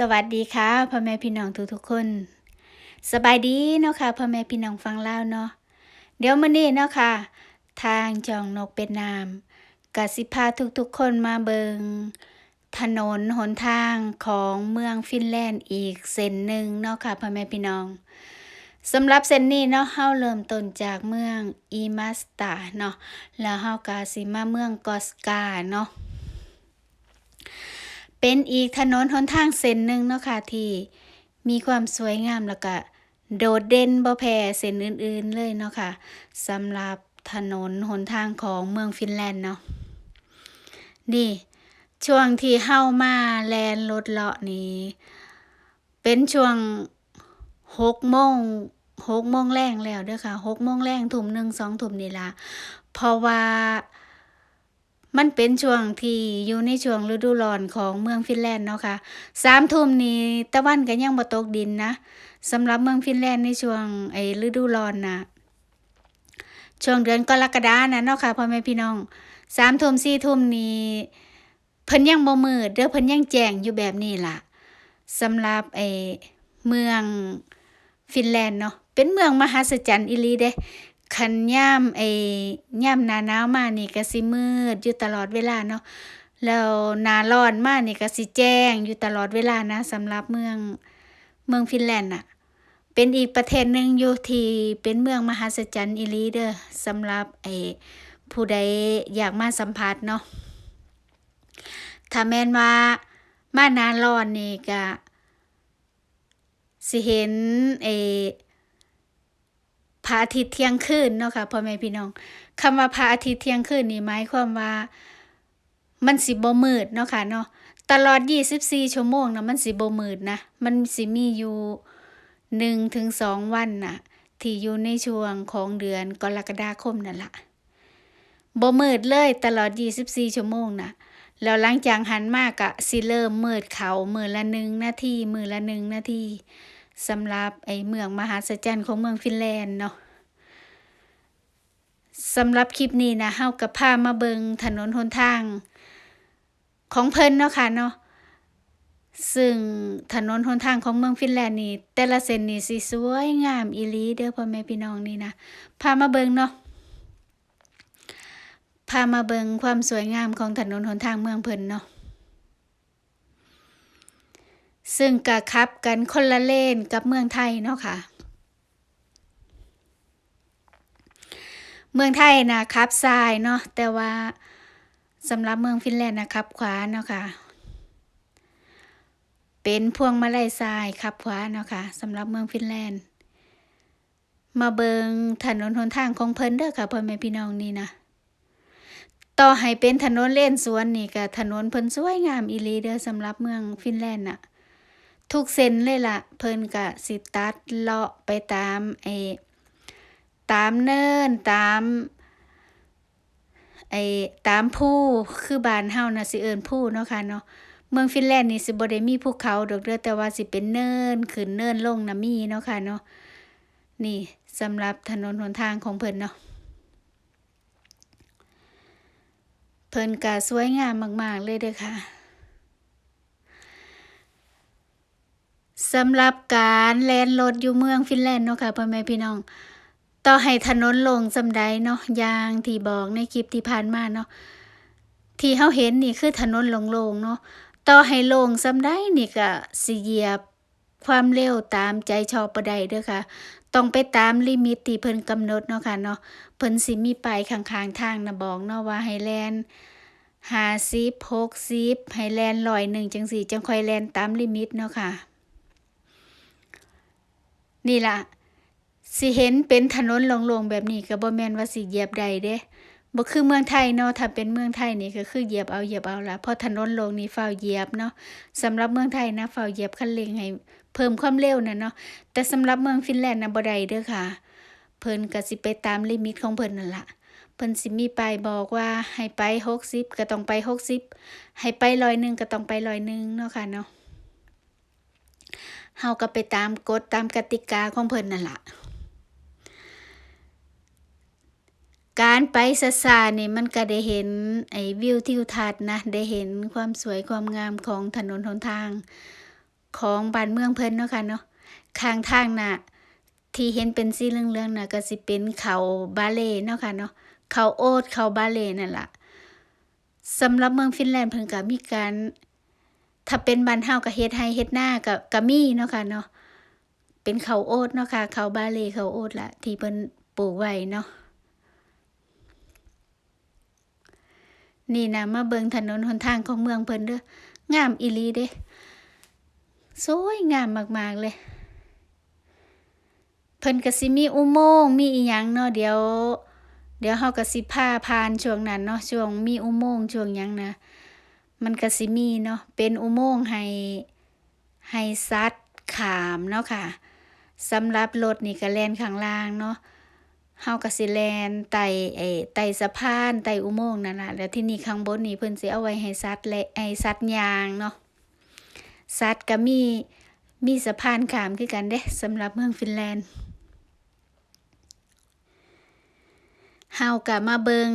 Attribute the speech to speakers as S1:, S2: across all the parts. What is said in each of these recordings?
S1: สวัสดีค่ะพ่อแม่พี่น้องทุกๆคน สบายดีเนาะค่ะพ่อแม่พี่น้องฟังลาวเนาะเดี๋ยวมื้อนี้เนาะค่ะ ทางจองนกเป็ดนามกสิพาทุกๆคนมาเบิงถนนหนทางของเมืองฟินแลนด์อีกเส้นหนึ่งเนาะค่ะพ่อแม่พี่น้องสำหรับเส้นนี้เนาะเฮาเริ่มต้นจากเมืองอีมาสตาเนาะแล้วเฮาก็สิมาเมืองกอสกาเนาะ เป็นอีกถนนหนทางเส้นหนึ่งเนาะค่ะที่มีความสวยงามแล้วก็โดดเด่นบ่แพ้เส้นอื่นๆเลยเนาะค่ะสำหรับถนนหนทางของเมืองฟินแลนด์เนาะนี่ช่วงที่เฮามาแลนรถเลาะนี่เป็นช่วงหกโมงหกโมงแรงแล้วเด้อค่ะหกโมงแรงทุ่มหนึ่งสองทุ่มนี่ละเพราะว่า มันเป็นช่วงที่อยู่ในช่วงฤดูร้อนของเมืองฟินแลนด์เนาะค่ะสามทุ่มนี้ตะวันก็ยังบ่ตกดินนะสำหรับเมืองฟินแลนด์ในช่วงไอ้ฤดูร้อนน่ะช่วงเดือนกรกฎานะเนาะค่ะพ่อแม่พี่น้องสามทุ่มสี่ทุ่มนี้เพิ่นยังบ่มืดเด้อเพิ่นยังแจ้งอยู่แบบนี้ล่ะสำหรับไอ้เมืองฟินแลนด์เนาะเป็นเมืองมหัศจรรย์อีหลีเด้ คันย่ามไอ้ย่ามหนาหนาวมานี่ก็สิมืดอยู่ตลอดเวลาเนาะแล้วหนาร้อนมานี่ก็สิแจ้งอยู่ตลอดเวลานะสำหรับเมืองเมืองฟินแลนด์น่ะ เป็นอีกประเทศหนึ่งอยู่ที่เป็นเมืองมหัศจรรย์อีหลีเด้อสำหรับไอ้ผู้ใดอยากมาสัมผัสเนาะถ้าแม่นว่ามาหน้าร้อนนี่ก็สิเห็นไอ้ พระอาทิตย์เที่ยงคืนเนาะค่ะพ่อแม่พี่น้องคำว่าพระอาทิตย์เที่ยงคืนนี่หมายความว่า มันสิบ่มืดเนาะค่ะเนาะตลอด 24 ชั่วโมงนะมันสิบ่มืดนะมันสิมีอยู่1ถึง2วันน่ะ ที่อยู่ในช่วงของเดือนกรกฎาคมนั่นละบ่มืดเลยตลอด 24 ชั่วโมงน่ะแล้วหลังจากหันมากะสิเริ่มมืดเขามือละ1นาทีมือละ1นาทีสำหรับไอ้เมืองมหัศจรรย์ของเมืองฟินแลนด์เนาะ สำหรับคลิปนี้นะเฮากับพามาเบิงถนนหนทาง ของเพิ่นเนาะค่ะเนาะซึ่งถนนหนทางของเมืองฟินแลนด์นี่แต่ละเส้นนี่สิสวยงามอีลีเด้อพ่อแม่พี่น้องนี่นะพามาเบิงเนาะพามาเบิงความสวยงามของถนนหนทางเมืองเพิ่นเนาะซึ่งกะคับกันคนละเลนกับเมืองไทยเนาะค่ะ เมืองไทยนะครับซ้ายเนาะแต่ว่าสำหรับเมืองฟินแลนด์นะครับ ขวาเนาะค่ะ เป็นพวงมาลัยซ้ายครับขวาเนาะค่ะสำหรับเมืองฟินแลนด์ มาเบิงถนนหนทางของเพิ่นเด้อค่ะพ่อแม่พี่น้องนี่นะต่อให้เป็นถนนเล่นสวนนี่ก็ถนนเพิ่นสวยงามอีลีเด้อสำหรับเมืองฟินแลนด์น่ะทุกเส้นเลยล่ะ เพิ่นก็สิตัดเลาะไปตามไอ ตามเนินตามไอ้ตามผู้คือบ้านเฮาน่ะสิเอิ้นผู้เนาะค่ะเนาะเมืองฟินแลนด์นี่สิบ่ได้มีภูเขาดอกเด้อแต่ว่าสิเป็นเนินขึ้นเนินลงน่ะมีเนาะค่ะเนาะนี่สำหรับถนนหนทางของเพิ่นเนาะเพิ่นก็สวยงามมาก ๆ เลยเด้อค่ะสำหรับการแลนรถอยู่เมืองฟินแลนด์เนาะค่ะพ่อแม่พี่น้อง ต่อให้ถนนลงส่ำใดเนาะอย่างที่บอกในคลิปที่ผ่านมาเนาะที่เฮาเห็นนี่คือถนนโล่งๆเนาะต่อให้ลงส่ำใดนี่ก็สิเหยียบความเร็วตามใจชอบบ่ได้เด้อค่ะ ต้องไปตามลิมิตที่เพิ่นกำหนดเนาะค่ะเนาะเพิ่นสิมีป้ายข้างๆทางน่ะบอกเนาะว่าให้แล่น50 60ให้แล่น100จังซี่จังค่อยแลนตามลิมิตเนาะค่ะ นี่ล่ะ สิเห็นเป็นถนนโล่งๆแบบนี้ก็บ่แม่นว่าสิเหยียบได้เด้บ่คือเมืองไทยเนาะถ้าเป็นเมืองไทยนี่ก็คือเหยียบเอาเหยียบเอาละเพราะถนนโล่งนี่ฟ้าเหยียบเนาะสำหรับเมืองไทยนะฟ้าเหยียบคันเร่งให้เพิ่มความเร็วน่ะเนาะแต่สำหรับเมืองฟินแลนด์นะบ่ได้เด้อค่ะ เพิ่นก็สิไปตามลิมิตของเพิ่นนั่นล่ะเพิ่นสิมีป้ายบอกว่าให้ไป60ก็ต้องไป60ให้ไป100ก็ต้องไป100เนาะค่ะเนาะเฮาก็ไปตามกฎตามกติกาของเพิ่นนั่นล่ะ การไปช้าๆนี่มันก็ได้เห็นไอ้วิวทิวทัศน์นะได้เห็นความสวยความงามของถนนหนทางของบ้านเมืองเพิ่นเนาะค่ะเนาะข้างทางน่ะที่เห็นเป็นสีเหลืองๆน่ะก็สิเป็นเขาบาเลเนาะค่ะเนาะเขาโอ๊ตเขาบาเลนั่นล่ะสำหรับเมืองฟินแลนด์เพิ่นก็มีการถ้าเป็นบ้านเฮาก็เฮ็ดไร่เฮ็ดนาก็ก็มีเนาะค่ะเนาะเป็นเขาโอ๊ตเนาะค่ะเขาบาเลเขาโอ๊ตล่ะที่เพิ่นปลูกไว้เนาะ นี่นะมาเบิงถนนหนทางของเมืองเพิ่นเด้องามอีลีเด้สวยงามมากๆเลย เพิ่นก็สิมีอุโมงค์มีอิหยังเนาะเดี๋ยว เดี๋ยวเฮาก็สิพาผ่านช่วงนั้นเนาะช่วงมีอุโมงค์ช่วงหยังนะมันก็สิมีเนาะเป็นอุโมงค์ให้ให้สัตว์ข้ามเนาะค่ะสำหรับรถนี่ก็แล่นข้างล่างเนาะ เฮาก็สิแลนไต่ไอ้ไต่สะพานไต่อุโมงค์นั่นล่ะแล้วที่นี่ข้างบนนี่เพิ่นสิเอาไว้ให้สัตว์และให้สัตว์ยางเนาะสัตว์ก็มีมีสะพานข้ามคือกันเด้สำหรับเมืองฟินแลนด์เฮาก็มาเบิง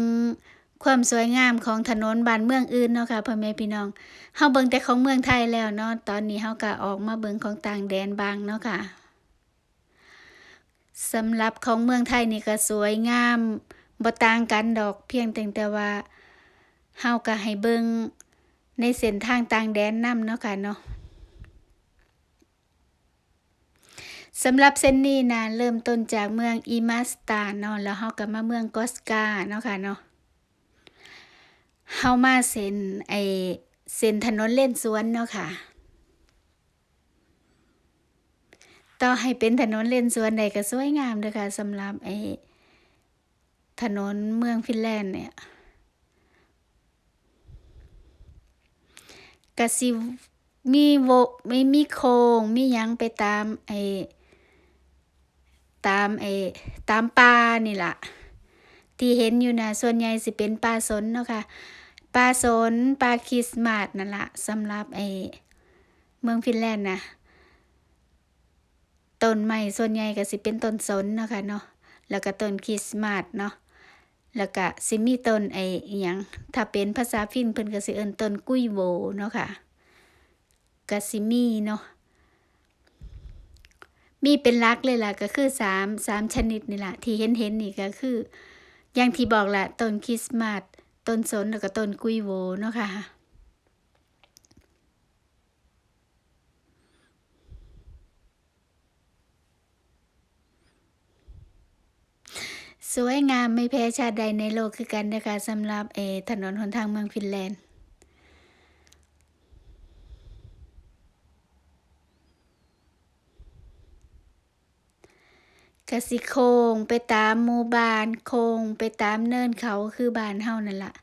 S1: ความสวยงามของถนนบ้านเมืองอื่นเนาะค่ะพ่อแม่พี่น้องเฮาเบิงแต่ของเมืองไทยแล้วเนาะตอนนี้เฮาก็ออกมาเบิงของต่างแดนบ้างเนาะค่ะ สำหรับของเมืองไทยนี่ก็สวยงามบ่ต่างกันดอกเพียงแต่แต่ว่าเฮาก็ให้เบิ่งในเส้นทางต่างแดนนํเนาะค่ะเนาะสำหรับเส้นนี้นะเริ่มต้นจากเมืองอีมาสตาเนาะแล้วเฮาก็มาเมืองกอสกาเนาะค่ะเนาะเฮามาเส้นไอเส้นถนนเล่นสวนเนาะค่ะ ต่อให้เป็นถนนเลนสวนใดก็สวยงามเด้อค่ะสำหรับไอ้ถนนเมืองฟินแลนด์เนี่ยก็สิมีโวไม่มีโค้งมียังไปตามไอ้ตามไอ้ตามป่านี่ล่ะ ที่เห็นอยู่นะส่วนใหญ่สิเป็นป่าสนเนาะค่ะป่าสนป่าคริสต์มาสนั่นล่ะสำหรับไอ้เมืองฟินแลนด์นะ ต้นไม้ส่วนใหญ่ก็สิเป็นต้นสนเนาะค่ะเนาะแล้วก็ต้นคริสต์มาสเนาะแล้วก็สิมีต้นไอ้อหยังถ้าเป็นภาษาฟินเพิ่นก็สิเอิ้นต้นกุ้ยโวเนาะค่ะก็สิมีเนาะมีเป็นลักเลยล่ะก็คือสามสามชนิดนี่แหละที่เห็นเห็นนี่ก็คือ อย่างที่บอกละต้นคริสต์มาสต้นสนแล้วก็ต้นกุยโวเนาะค่ะ สวยงามไม่แพ้ชาติใดในโลกคือกันนะคะสำหรับเอถนนหนทางเมืองฟินแลนด์ กสิโคงไปตามหมู่บ้านโคงไปตามเนินเขาคือบ้านเฮานั่นละ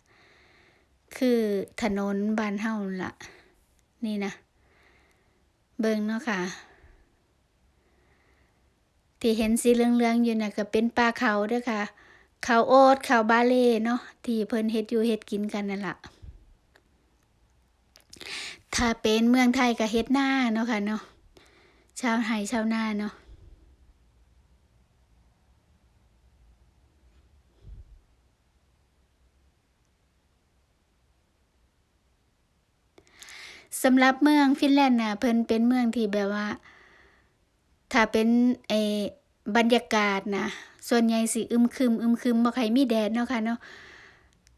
S1: คือถนนบ้านเฮานั่นละนี่นะ เบิ่งเนาะค่ะ ที่เห็นสีเหลืองๆอยู่น่ะก็เป็นป่าเขาเด้อค่ะ เขาโอ๊ตเขาบาเล่เนาะที่เพิ่นเฮ็ดอยู่เฮ็ดกินกันนั่นล่ะถ้าเป็นเมืองไทยก็เฮ็ดหน้าเนาะค่ะเนาะชาวไร่ชาวนาเนาะสำหรับเมืองฟินแลนด์น่ะเพิ่นเป็นเมืองที่แบบว่า ถ้าเป็นไอ้ บรรยากาศนะส่วนใหญ่สิอึมครึมอึมครึมบ่ค่อยมีแดดเนาะค่ะเนาะ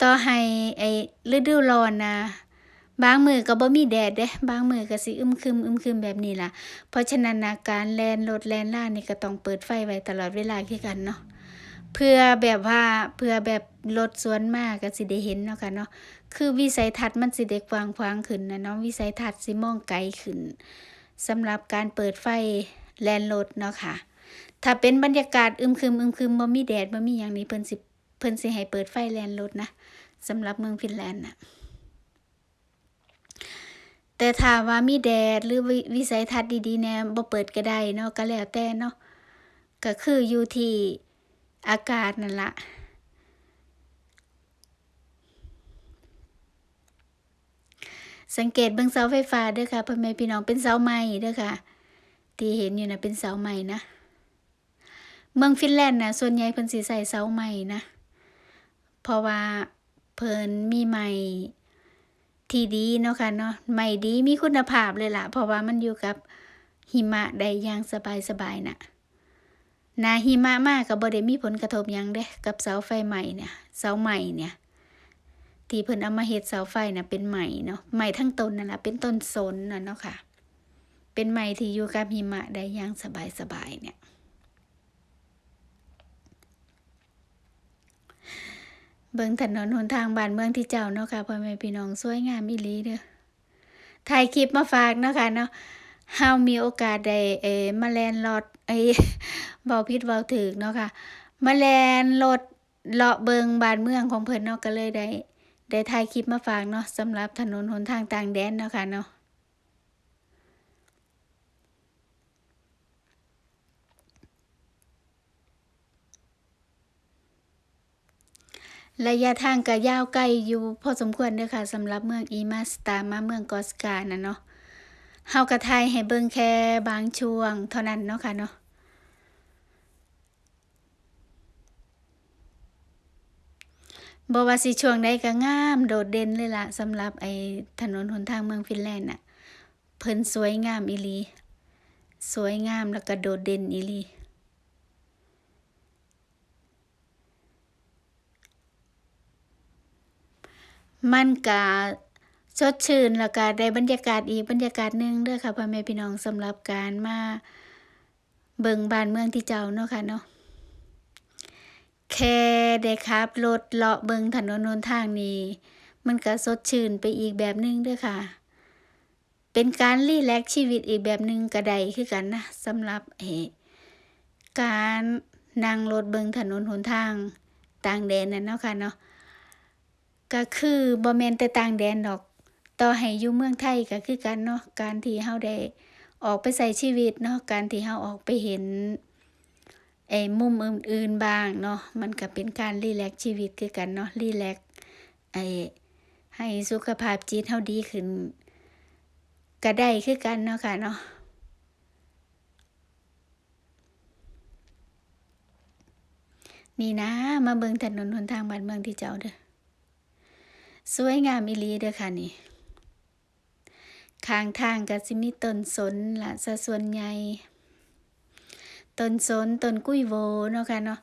S1: ต่อให้ไอ้ฤดูร้อนนะบางมือก็บ่มีแดดเด้บางมือก็สิอึมครึมอึมครึมแบบนี้ล่ะ เพราะฉะนั้นนะการแลนรถแลนล่านี่ก็ต้องเปิดไฟไว้ตลอดเวลาคือกันเนาะเพื่อแบบว่าเพื่อแบบรถสวนมาก็สิได้เห็นเนาะค่ะเนาะคือวิสัยทัศน์มันสิได้กว้างขวางขึ้นนะเนาะวิสัยทัศน์สิมองไกลขึ้นสำหรับการเปิดไฟแลนรถเนาะค่ะ ถ้าเป็นบรรยากาศอึมครึมอึมครึมบ่มีแดดบ่มีหยังนี่เพิ่นสิเพิ่นสิให้เปิดไฟแลนรถนะสำหรับเมืองฟินแลนด์น่ะแต่ถ้าว่ามีแดดหรือวิวิสัยทัศน์ดีๆแน่บ่เปิดก็ได้เนาะก็แล้วแต่เนาะก็คืออยู่ที่อากาศนั่นละสังเกตเบิ่งเสาไฟฟ้าเด้อค่ะพ่อแม่พี่น้องเป็นเสาไม้เด้อค่ะ ที่เห็นอยู่นะเป็นเสาไม้นะ เมืองฟินแลนด์นะส่วนใหญ่เพิ่นสิใส่เสาไม้นะ เพราะว่าเพิ่นมีไม้ที่ดีเนาะค่ะเนาะไม่ดีมีคุณภาพเลยล่ะ เพราะว่ามันอยู่กับหิมะได้อย่างสบายๆน่ะนาหิมะมากก็บ่ได้มีผลกระทบยังเด้กับเสาไฟใหม่เนี่ยเสาใหม่เนี่ยที่เพิ่นเอามาเฮ็ดเสาไฟน่ะเป็นใหม่เนาะใหม่ทั้งต้นนั่นล่ะเป็นต้นสนน่ะเนาะค่ะ เป็นใหม่ที่อยู่กับหิมะได้อย่างสบายๆเนี่ย เบิ่งถนนหนทางบ้านเมืองที่เจ้าเนาะค่ะพ่อแม่พี่น้องสวยงามอีหลีเด้อถ่ายคลิปมาฝากเนาะค่ะเนาะเฮามีโอกาสได้เอมาแล่นรถเอ้ยเว้าผิดเว้าถูกเนาะค่ะมาแลนรถเลาะเบิงบ้านเมืองของเพิ่นเนาะก็เลยได้ได้ถ่ายคลิปมาฝากเนาะสำหรับถนนหนทางต่างแดนเนาะค่ะเนาะ ระยะทางก็ยาวไกลอยู่พอสมควรเด้อค่ะสำหรับเมืองอีมาสตามาเมืองกอสกาน่ะเนาะเฮาก็ถ่ายให้เบิ่งแค่บางช่วงเท่านั้นเนาะค่ะเนาะบว่าสิช่วงใดก็งาม โดดเด่นเลยล่ะสำหรับไอ้ถนนหนทางเมืองฟินแลนด์น่ะ เพิ่นสวยงามอีลี สวยงามแล้วก็โดดเด่นอีลี มันก็สดชื่นแล้วก็ได้บรรยากาศอีกบรรยากาศหนึ่งเด้อค่ะพ่อแม่พี่น้องสำหรับการมาเบิ่งบ้านเมืองที่เจ้าเนาะค่ะเนาะแค่ได้ขับรถเลาะเบิ่งถนนหนทางนี้มันก็สดชื่นไปอีกแบบหนึงเด้อค่ะ เป็นการรีแลกชีวิตอีกแบบหนึงก็ได้คือกันนะสำหรับเอการนั่งรถเบิ่งถนนหนทางต่างแดนนั่นเนาะค่ะเนาะ ก็คือบ่แมนแต่ต่างแดนดอก ต่อให้อยู่เมืองไทยก็คือกันเนาะการที่เฮาได้ออกไปใช้ชีวิตเนาะการที่เฮาออกไปเห็นไอ้มุมอื่นๆบ้างเนาะมันก็เป็นการรีแลกชีวิตคือกันเนาะรีแลกไอ้ให้สุขภาพจิตเฮาดีขึ้นก็ได้คือกันเนาะค่ะเนาะนี่นะ มาเบิงถนนหนทางบ้านเมืองที่เจ้าเด้อ สวยงามอีลีเด้อค่ะนี่ข้างทางก็สิมีต้นสนละสะส่วนใหญ่ต้นสนต้นกุ้ยโวเนาะค่ะเนาะ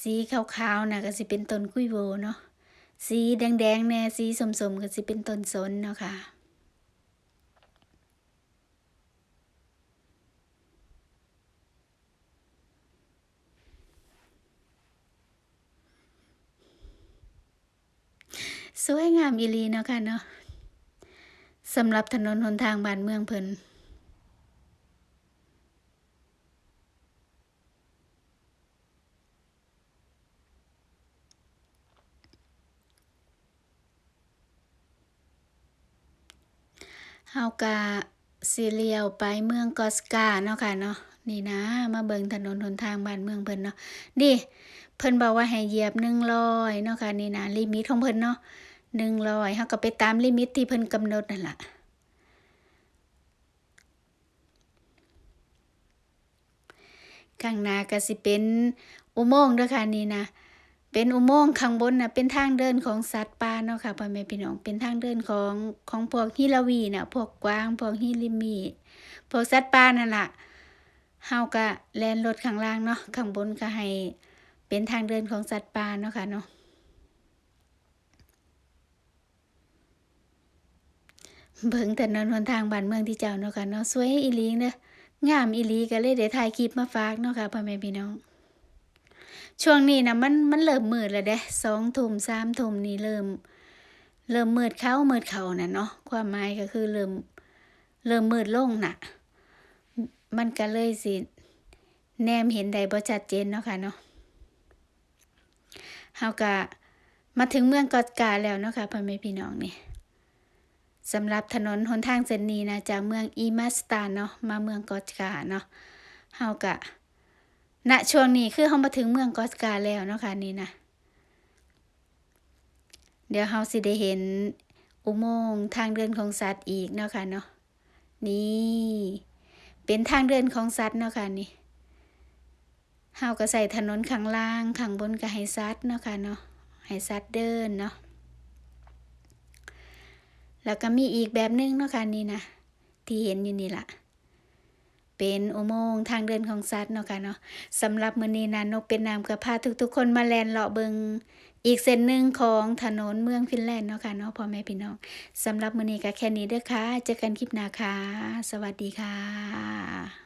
S1: สีขาวๆนะก็สิเป็นต้นกุ้ยโวเนาะสีแดงๆแน่สีสมๆก็สิเป็นต้นสนเนาะค่ะ สวยงามอีลีเนาะค่ะเนาะสำหรับถนนหนทางบ้านเมืองเพิ่นเฮาก็สิเลี้ยวไปเมืองกอสกาเนาะค่ะเนาะ นี่นะ มาเบิงถนนหนทางบ้านเมืองเพิ่นเนาะนี่เพิ่นบอกว่าให้เหยียบ100เนาะค่ะนี่นะลิมิตของเพิ่นเนาะหนึ่งร้อยเฮาก็ไปตามลิมิตที่เพิ่นกำหนดนั่นแหละข้างหน้าก็สิเป็นอุโมงค์เด้อค่ะนี่นะ เป็นอุโมงค์ข้างบนน่ะเป็นทางเดินของสัตว์ป่าเนาะค่ะพ่อแม่พี่น้อง เป็นทางเดินของของพวกฮิราวีน่ะพวกกวาง พวกฮิริมี พวกสัตว์ป่านั่นแหละ เฮาก็แลนรถข้างล่างเนาะข้างบนก็ให้เป็นทางเดินของสัตว์ป่าเนาะค่ะเนาะเบิ่งถนนหนทางบ้านเมืองที่เจ้าเนาะค่ะเนาะสวยอีหลีเด้องามอีหลีก็เลยได้ถ่ายคลิปมาฝากเนาะค่ะพ่อแม่พี่น้อง ช่วงนี้นะมันมันเริ่มมืดแล้วเด้2ทุ่ม3ทุ่มนี่เริ่ม เริ่มมืดเข้ามืดเข้าน่ะเนาะความหมายก็คือเริ่ม เริ่มมืดลงน่ะ มันก็เลยสิ แนมเห็นได้บ่ชัดเจนเนาะค่ะเนาะเฮาก็มาถึงเมืองกอสกาแล้วเนาะค่ะพ่อแม่พี่น้องนี่สำหรับถนนหนทางเส้นนี้นะจากเมืองอีมาสตาเนาะมาเมืองกอสกาเนาะเฮากะณช่วงนี้คือเฮามาถึงเมืองกอสกาแล้วเนาะค่ะนี่นะเดี๋ยวเฮาสิได้เห็นอุโมงค์ทางเดินของสัตว์อีกเนาะค่ะเนาะนี่ เป็นทางเดินของสัตว์เนาะค่ะนี่เฮาก็ใส่ถนนข้างล่างข้างบนก็ให้สัตว์เนาะค่ะเนาะให้สัตว์เดินเนาะแล้วก็มีอีกแบบหนึงเนาะค่ะนี่นะที่เห็นอยู่นี่ละเป็นอุโมงค์ทางเดินของสัตว์เนาะค่ะเนาะสำหรับมื้อนี้นะนกเป็นนามก็พาทุกๆคนมาแลนเลาะเบิง อีกเส้นหนึ่งของถนนเมืองฟินแลนด์เนาะค่ะเนาะพ่อแม่พี่น้องสำหรับมื้อนี้ก็แค่นี้เด้อค่ะเจอกันคลิปหน้าค่ะ สวัสดีค่ะ